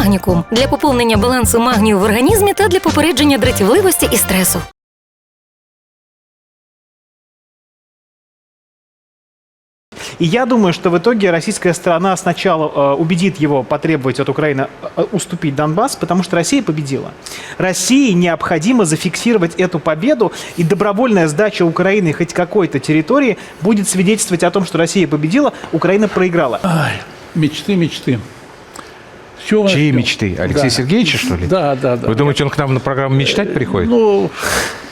Магнікум для поповнення балансу магнію в організмі та для попередження дратівливості і стресу. И я думаю, что в итоге российская сторона сначала э, убедит его потребовать от Украины э, уступить Донбасс, потому что Россия победила. России необходимо зафиксировать эту победу, и добровольная сдача Украины хоть какой-то территории будет свидетельствовать о том, что Россия победила, Украина проиграла. Ай, мечты, мечты. С чего Чьи начнем? мечты? Алексея Да. Сергеевича, что ли? Да, да, да. Вы думаете, он к нам на программу мечтать приходит? Ну,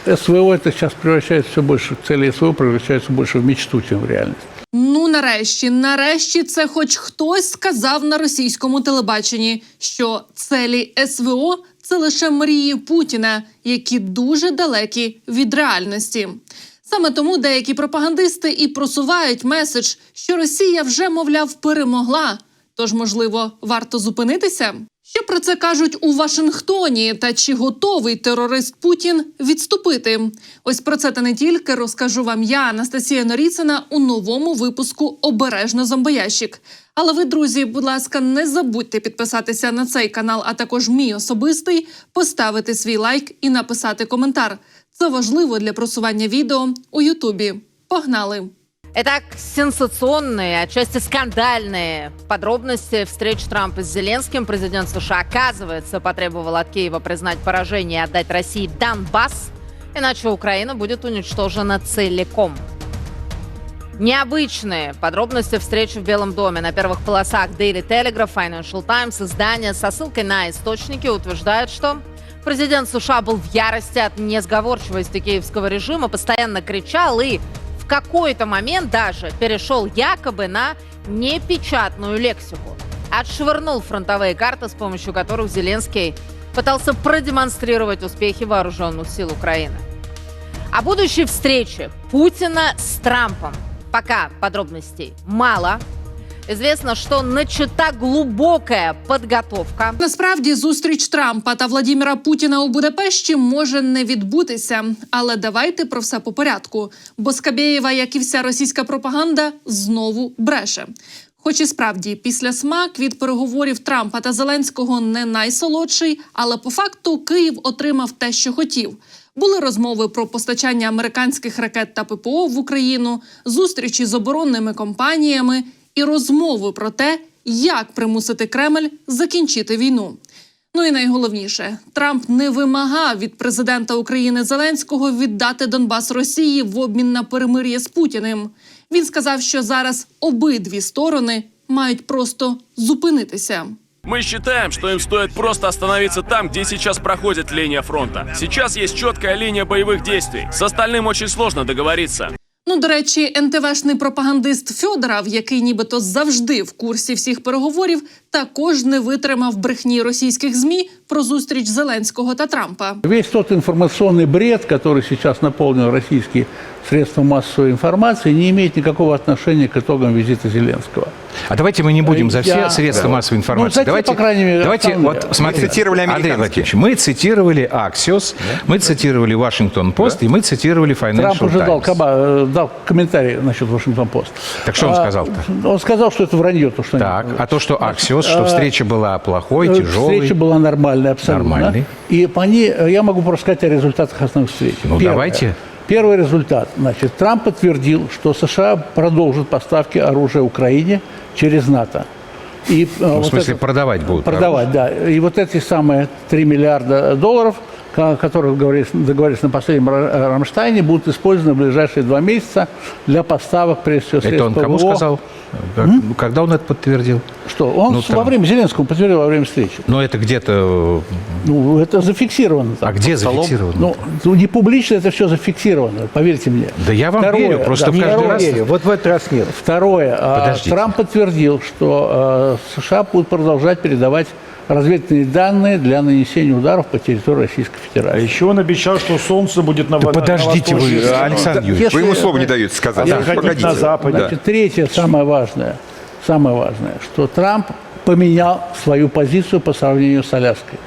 СВО это сейчас превращается все больше, цели СВО превращаются больше в мечту, чем в реальность. Ну, нарешті, нарешті, це хоч хтось сказав на російському телебаченні, що целі СВО це лише мрії Путіна, які дуже далекі від реальності. Саме тому деякі пропагандисти і просувають меседж, що Росія вже, мовляв, перемогла. Тож, можливо, варто зупинитися? Що про це кажуть у Вашингтоні? Та чи готовий терорист Путін відступити? Ось про це та не тільки розкажу вам я, Анастасія Норіцина, у новому випуску Обережно зомбоящик. Але ви, друзі, будь ласка, не забудьте підписатися на цей канал, а також мій особистий, поставити свій лайк і написати коментар. Це важливо для просування відео у Ютубі. Погнали! Итак, сенсационные, отчасти скандальные подробности встреч Трампа с Зеленским. Президент США, оказывается, потребовал от Киева признать поражение и отдать России Донбасс, иначе Украина будет уничтожена целиком. Необычные подробности встречи в Белом доме. На первых полосах Daily Telegraph, Financial Times, издания со ссылкой на источники утверждают, что президент США был в ярости от несговорчивости киевского режима, постоянно кричал и какой-то момент даже перешел якобы на непечатную лексику. Отшвырнул фронтовые карты, с помощью которых Зеленский пытался продемонстрировать успехи вооруженных сил Украины. О будущей встрече Путина с Трампом пока подробностей мало. Известно, что начата глубокая подготовка. Насправді зустріч Трампа та Владіміра Путіна у Будапешті може не відбутися. Але давайте про все по порядку. Бо Скабєєва, як і вся російська пропаганда, знову бреше. Хоч і справді після смак від переговорів Трампа та Зеленського не найсолодший, але по факту Київ отримав те, що хотів. Були розмови про постачання американських ракет та ППО в Україну, зустрічі з оборонними компаніями і розмови про те, як примусити Кремль закінчити війну. Ну і найголовніше, Трамп не вимагав від президента України Зеленського віддати Донбас Росії в обмін на перемир'я з Путіним. Він сказав, що зараз обидві сторони мають просто зупинитися. Мы считаем, что им стоит просто остановиться там, где сейчас проходит линия фронта. Сейчас есть четкая линия боевых действий. С остальным очень сложно договориться. Ну, до речі, НТВшний пропагандист Фьодоров, який нібито завжди в курсі всіх переговорів, також не витримав брехні російських змі про зустріч Зеленського та Трампа. Весь тот інформаційний бред, який сейчас наповнює російські средства масової інформації, не має ніякого відношення к итогам візиту Зеленского. А давайте мы не будем за все Я- средства Да. массовой Ну, информации. за те, давайте, по крайней мере, давайте основные. вот Мы смотрите, цитировали Андрей. Владимирович, мы цитировали Axios, мы цитировали Washington Post, и мы цитировали Financial Трамп уже дал, Times. коба- э, дал комментарий насчет Вашингтон-Пост. Так что он А, сказал-то? Он сказал, что это вранье, то, что они Так, говорят. а то, что Axios, что А, встреча была плохой, Э, тяжелой. Встреча была нормальная, абсолютно. Нормальной. И по ней э, я могу просто сказать о результатах основных встреч. Ну, давайте. Первый результат. Значит, Трамп подтвердил, что США продолжат поставки оружия Украине через НАТО. И, э, Ну, в вот смысле, это- продавать будут. Продавать, да. И вот эти самые 3 миллиарда долларов, о которых договорились, на последнем Ра- э, Рамштайне, будут использованы в ближайшие два месяца для поставок, прежде всего, Это средств он кому ПВО. сказал? Как- ну, Когда он это подтвердил? Что? Он Ну, во время Зеленского подтвердил во время встречи. Ну, это где-то... Ну, это зафиксировано. там, А где столом. зафиксировано? Ну, ну, не публично это все зафиксировано, поверьте мне. Да я вам верю, просто в не каждый второе, раз- Верю. Вот в этот раз нет. Второе. а, Подождите. Трамп подтвердил, что э, США будут продолжать передавать разведывательные данные для нанесения ударов по территории Российской А Федерации. еще он обещал, что солнце будет на Да на- на подождите вы. Александр Юрьевич. Если- Вы ему слова не даете сказать. Да. Погодите. На Западе. Да. Значит, третье, самое важное, самое важное, что Трамп поменял свою позицию по сравнению с Аляской.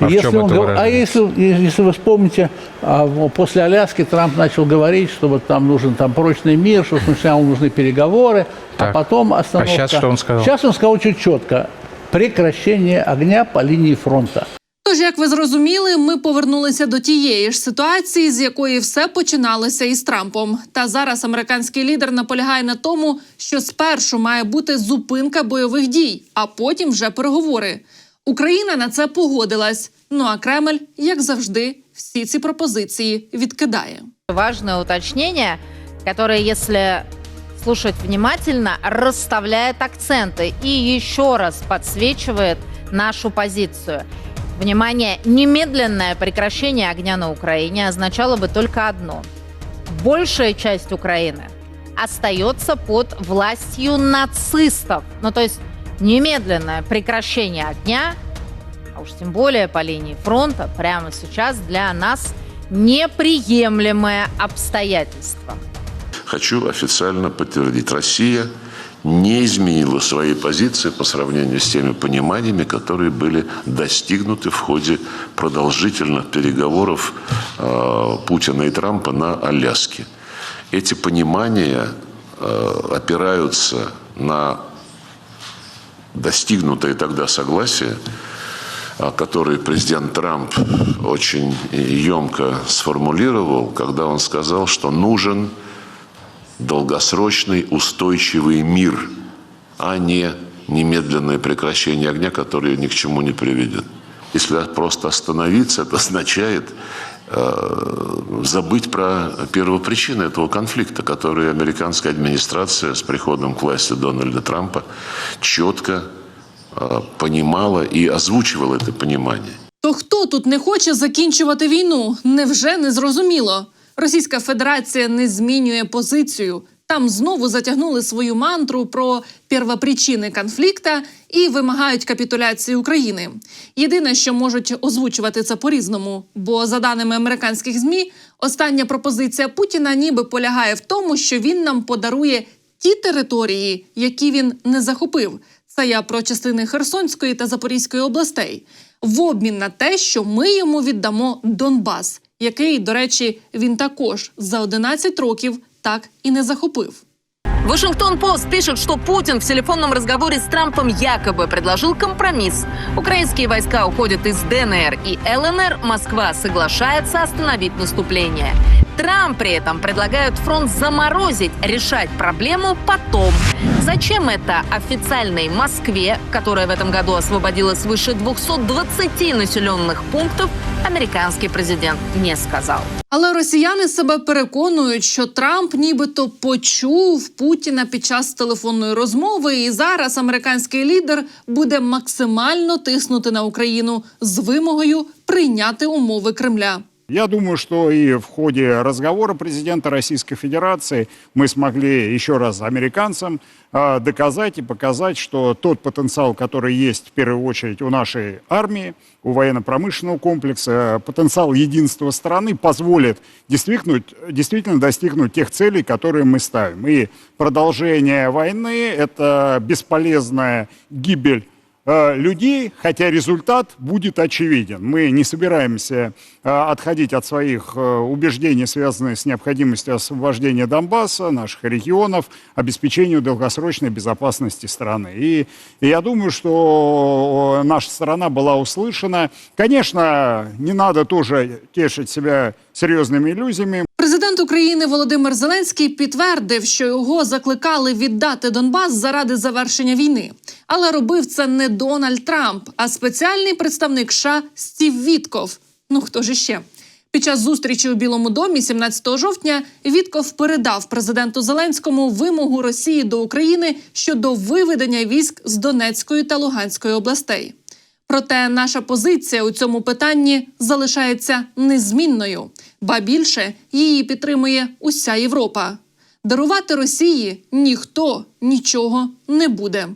А в если чем он это гов- а если, если вы вспомните, а, после Аляски Трамп начал говорить, что вот там нужен там прочный мир, что сначала нужны переговоры, Так. а потом остановка. А щас что он сказал? Сейчас он сказал очень четко. Прекращение огня по линии фронта. Тож, як ви зрозуміли, ми повернулися до тієї ж ситуації, з якої все починалося із Трампом. Та зараз американський лідер наполягає на тому, що спершу має бути зупинка бойових дій, а потім вже переговори. Україна на це погодилась. Ну а Кремль, як завжди, всі ці пропозиції відкидає. Важное уточнение, которое, если слушать внимательно, расставляет акценты и еще раз подсвечивает нашу позицию. Внимание, немедленное прекращение огня на Украине означало бы только одно. Большая часть Украины остается под властью нацистов. Ну, то есть немедленное прекращение огня, а уж тем более по линии фронта, прямо сейчас для нас неприемлемое обстоятельство. Хочу официально подтвердить, Россия не изменила своей позиции по сравнению с теми пониманиями, которые были достигнуты в ходе продолжительных переговоров э, Путина и Трампа на Аляске. Эти понимания э, опираются на достигнутое тогда согласие, который президент Трамп очень емко сформулировал, когда он сказал, что нужен долгосрочный устойчивый мир, а не немедленное прекращение огня, которое ни к чему не приведет. Если просто остановиться, это означает э, забыть про первопричины этого конфликта, который американская администрация с приходом к власти Дональда Трампа четко э, понимала и озвучивала это понимание. То хто тут не хоче закінчувати війну? Невже не зрозуміло? Російська Федерація не змінює позицію. Там знову затягнули свою мантру про первопричини конфлікта і вимагають капітуляції України. Єдине, що можуть озвучувати це по-різному, бо за даними американських змі, остання пропозиція Путіна ніби полягає в тому, що він нам подарує ті території, які він не захопив. Це я про частини Херсонської та Запорізької областей, в обмін на те, що ми йому віддамо Донбас, який, до речі, він також за 11 років так і не захопив. Вашингтон-Пост пишет, что Путин в телефонном разговоре с Трампом якобы предложил компромисс. Украинские войска уходят из ДНР и ЛНР. Москва соглашается остановить наступление. Трамп при этом предлагает фронт заморозить, решать проблему потом. Зачем это официальной Москве, которая в этом году освободила свыше 220 населенных пунктов, американский президент не сказал. Але росіяни себе переконують, що Трамп нібито почув Путіна під час телефонної розмови, і зараз американський лідер буде максимально тиснути на Україну з вимогою прийняти умови Кремля. Я думаю, что и в ходе разговора президента Российской Федерации мы смогли еще раз американцам э, доказать и показать, что тот потенциал, который есть в первую очередь у нашей армии, у военно-промышленного комплекса, потенциал единства страны позволит действительно, действительно достигнуть тех целей, которые мы ставим. И продолжение войны – это бесполезная гибель людей, хотя результат будет очевиден. Мы не собираемся э, отходить от своих э, убеждений, связанных с необходимостью освобождения Донбасса, наших регионов, обеспечению долгосрочной безопасности страны. И я думаю, что наша страна была услышана. Конечно, не надо тоже тешить себя серьезными иллюзиями. Президент України Володимир Зеленський підтвердив, що його закликали віддати Донбас заради завершення війни. Але робив це не Дональд Трамп, а спеціальний представник США Стів Вітков. Ну хто ж іще? Під час зустрічі у Білому домі 17 жовтня Вітков передав президенту Зеленському вимогу Росії до України щодо виведення військ з Донецької та Луганської областей. Проте наша позиція у цьому питанні залишається незмінною, ба більше її підтримує уся Європа. Дарувати Росії ніхто нічого не буде.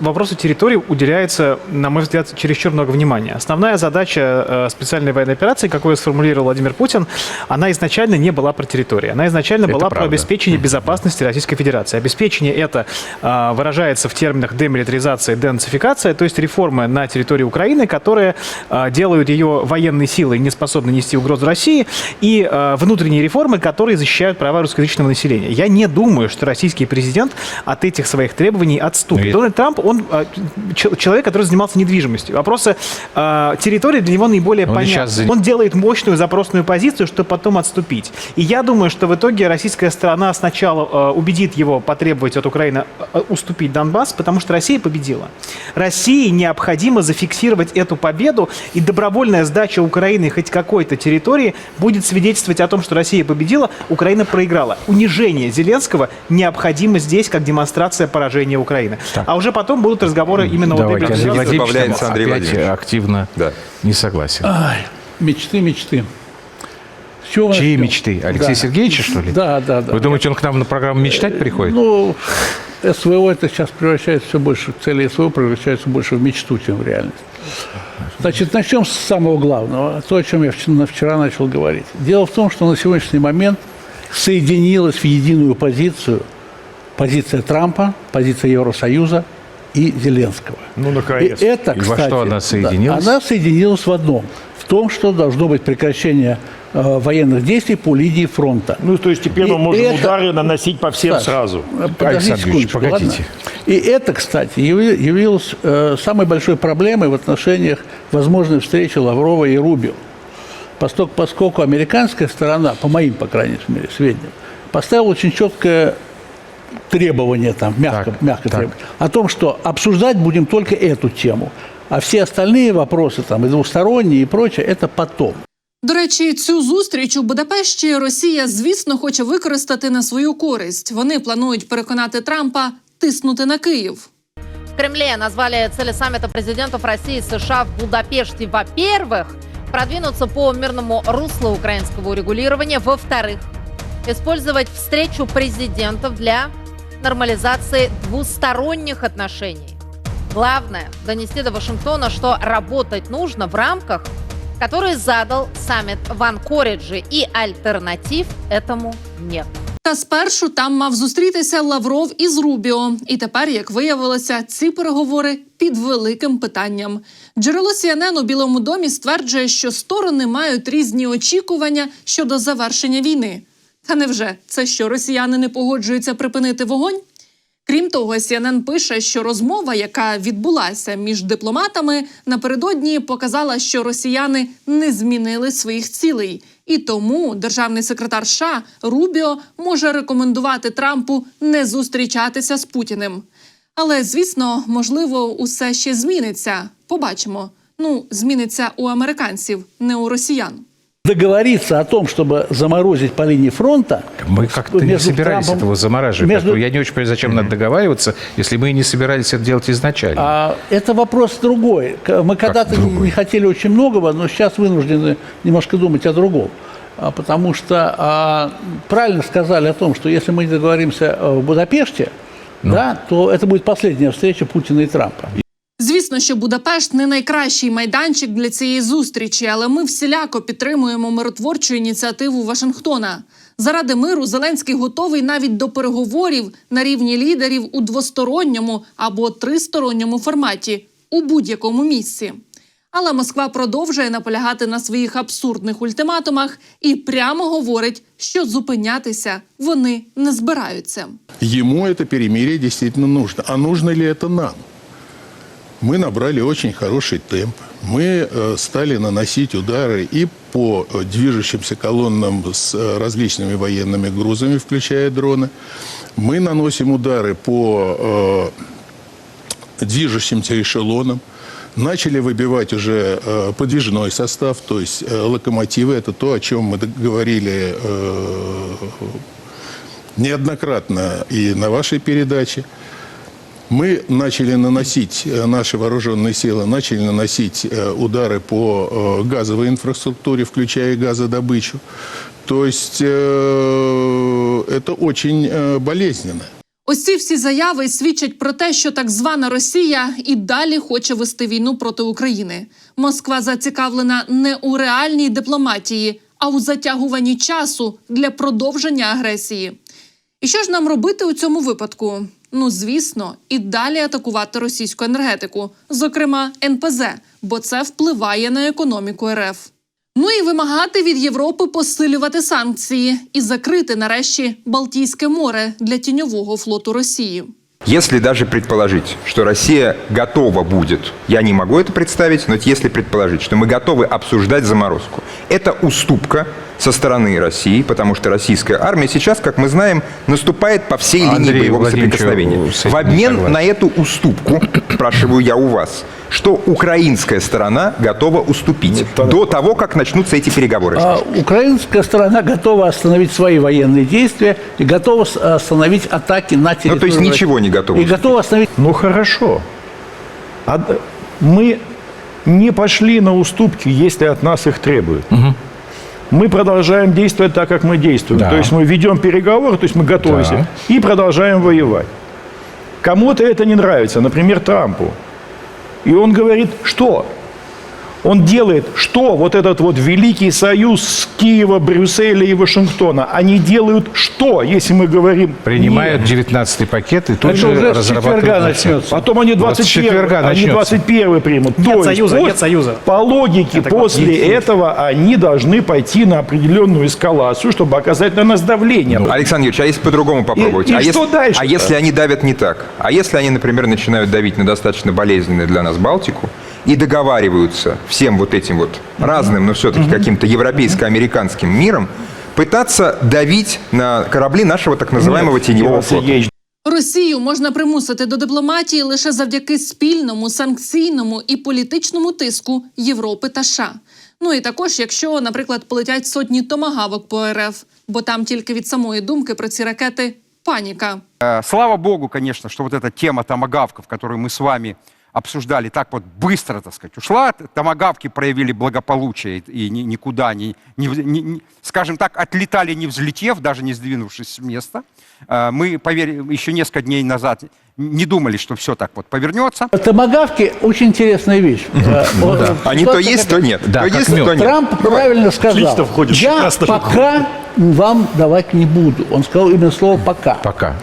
Вопросу территории уделяется, на мой взгляд, чересчур много внимания. Основная задача э, специальной военной операции, как ее сформулировал Владимир Путин, она изначально не была про территорию. Она изначально Это была про правда. обеспечение безопасности Российской Федерации. Обеспечение это э, выражается в терминах демилитаризация денацификация, то есть реформы на территории Украины, которые э, делают ее военной силой не способной нести угрозу России, и внутренние реформы, которые защищают права русскоязычного населения. Я не думаю, что российский президент от этих своих требований отступит. И- Дональд Трамп, он ч- человек, который занимался недвижимостью. Вопросы э, территории для него наиболее Он понятны. сейчас Он делает мощную запросную позицию, чтобы потом отступить. И я думаю, что в итоге российская сторона сначала э, убедит его потребовать от Украины уступить Донбасс, потому что Россия победила. России необходимо зафиксировать эту победу, и добровольная сдача Украины хоть какой-то территории будет свидетельствовать о том, что Россия победила, Украина проиграла. Унижение Зеленского необходимо здесь как демонстрация поражения Украины. А уже потом будут разговоры именно вот Давайте, этой Андрей Владимирович Андрей опять Владимирович. активно Да. не согласен. Ай, мечты, мечты. Чего Чьи мечты? Алексея Да. Сергеевича, что ли? Да, да, да. Вы думаете, он к нам на программу мечтать приходит? Ну, СВО это сейчас превращается все больше, цели СВО превращаются больше в мечту, чем в реальность. Значит, начнем с самого главного, то, о чем я вчера, вчера начал говорить. Дело в том, что на сегодняшний момент соединилась в единую позицию позиция Трампа, позиция Евросоюза и Зеленского. Ну, И это, И во кстати, что она да, соединилась? она соединилась в одном. В том, что должно быть прекращение э, военных действий по линии фронта. Ну, то есть теперь И мы можем это- удары наносить по всем Саш, сразу. Подождите секундочку, погодите. ладно? И это, кстати, яви- явилось э, самой большой проблемой в отношениях возможной встречи Лаврова и Рубио. Поскольку, поскольку американская сторона, по моим, по крайней мере, сведениям, поставила очень четкое требование, там, мягко, Так, мягко так. требование, о том, что обсуждать будем только эту тему, а все остальные вопросы, там, и двусторонние, и прочее, это потом. До речі, цю зустріч у Будапешті Росія, звісно, хоче використати на свою користь. Вони планують переконати Трампа тиснути на Київ. В Кремле назвали цели саммита президентов России и США в Будапеште, во-первых, продвинуться по мирному руслу украинского урегулирования, во-вторых, использовать встречу президентов для нормализации двусторонних отношений. Главное – донести до Вашингтона, что работать нужно в рамках, которые задал саммит в Анкоридже, и альтернатив этому нет. Та спершу там мав зустрітися Лавров із Рубіо. І тепер, як виявилося, ці переговори під великим питанням. Джерело CNN у Білому домі стверджує, що сторони мають різні очікування щодо завершення війни. Та невже це що росіяни не погоджуються припинити вогонь? Крім того, CNN пише, що розмова, яка відбулася між дипломатами, напередодні показала, що росіяни не змінили своїх цілей. І тому державний секретар США Рубіо може рекомендувати Трампу не зустрічатися з Путіним. Але звісно, можливо, усе ще зміниться. Побачимо. Ну, зміниться у американців, не у росіян. Договориться о том, чтобы заморозить по линии фронта... Мы как-то не собирались Трампом- этого замораживать. между- Я не очень понимаю, зачем надо договариваться, если мы и не собирались это делать изначально. А, это вопрос другой. Мы когда-то не, не хотели очень многого, но сейчас вынуждены немножко думать о другом. А, Потому что а, правильно сказали о том, что если мы не договоримся э, в Будапеште, да, то это будет последняя встреча Путина и Трампа. Звісно, що Будапешт не найкращий майданчик для цієї зустрічі, але ми всіляко підтримуємо миротворчу ініціативу Вашингтона. Заради миру Зеленський готовий навіть до переговорів на рівні лідерів у двосторонньому або тристоронньому форматі у будь-якому місці. Але Москва продовжує наполягати на своїх абсурдних ультиматумах і прямо говорить, що зупинятися вони не збираються. Ему это перемирие действительно нужно. А нужно ли это нам? Мы набрали очень хороший темп. Мы э, стали наносить удары и по э, движущимся колоннам с э, различными военными грузами, включая дроны. Мы наносим удары по движущимся эшелонам. Начали выбивать уже подвижной состав, то есть локомотивы. Это то, о чем мы говорили неоднократно и на вашей передаче. Мы начали наносить, э, наши вооруженные силы начали наносить э, удары по э, газовой инфраструктуре, включая газодобычу. То есть э, это очень э, болезненно. Ось ці всі заяви свідчать про те, що так звана Росія і далі хоче вести війну проти України. Москва зацікавлена не у реальній дипломатії, а у затягуванні часу для продовження агресії. І що ж нам робити у цьому випадку? Ну, звісно, і далі атакувати російську енергетику, зокрема НПЗ, бо це впливає на економіку РФ. Ну і вимагати від Європи посилювати санкції і закрити нарешті Балтійське море для тіньового флоту Росії. Если даже предположить, что Россия готова будет, я не могу это представить, но если предположить, что мы готовы обсуждать заморозку, это уступка со стороны России, потому что российская армия сейчас, как мы знаем, наступает по всей линии Андрей боевого Владимирович, соприкосновения. В обмен на эту уступку, спрашиваю я у вас, что украинская сторона готова уступить до того, как начнутся эти переговоры? А украинская сторона готова остановить свои военные действия и готова остановить атаки на территорию Ну, то есть ничего не готова И готова остановить Ну хорошо. А мы не пошли на уступки, если от нас их требуют. Мы продолжаем действовать так, как мы действуем. Да. То есть мы ведем переговоры, то есть мы готовимся Да. и продолжаем воевать. Кому-то это не нравится, например, Трампу. И он говорит, что? Он делает что? Вот этот вот великий союз с Киева, Брюсселя и Вашингтона. Они делают что, если мы говорим... Принимают нет? 19 пакет и тут Это же уже разрабатывают... четверга начнется. Потом они Вот с 21, четверга они начнется. 21 примут. Нет То есть союза, пос- нет союза. По логике, Это после нет этого они должны пойти на определенную эскалацию, чтобы оказать на нас давление. Александр Юрьевич, а если по-другому попробовать? и а, что если, дальше-то? а если они давят не так? А если они, например, начинают давить на достаточно болезненную для нас Балтику и договариваются всем вот этим вот разным, но все-таки каким-то европейско-американским миром, пытаться давить на корабли нашего так называемого теневого Иван флота? Сергеевич, Росію можна примусити до дипломатії лише завдяки спільному санкційному і політичному тиску Європи та США. Ну і також, якщо, наприклад, полетять сотні томагавок по РФ, бо там тільки від самої думки про ці ракети паніка. Э, Слава богу, конечно, что вот эта тема томагавков, которую мы с вами обсуждали, так вот быстро, так сказать, ушла. Томагавки проявили благополучие и ни- никуда не, не не- скажем так, отлетали не взлетев, даже не сдвинувшись с места. Э, Мы, поверь, еще несколько дней назад не думали, что все так вот повернется. Томагавки очень интересная вещь. Ну Они то есть, то нет. То есть, то нет. Трамп правильно сказал. Я пока вам давать не буду. Он сказал именно слово «пока». Пока.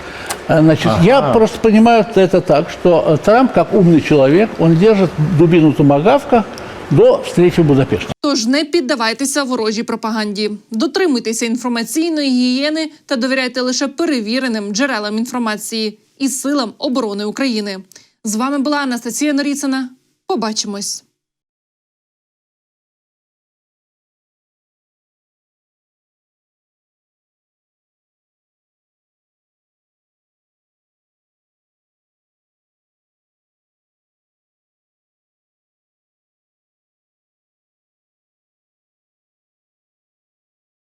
А, Значит, я просто понимаю это так, что э, Трамп, как умный человек, он держит дубину томагавка до встречи в Будапеште. Тож не піддавайтеся ворожій пропаганді, дотримуйтеся інформаційної гігієни та довіряйте лише перевіреним джерелам інформації і силам оборони України. З вами була Анастасія Норіцина. Побачимось.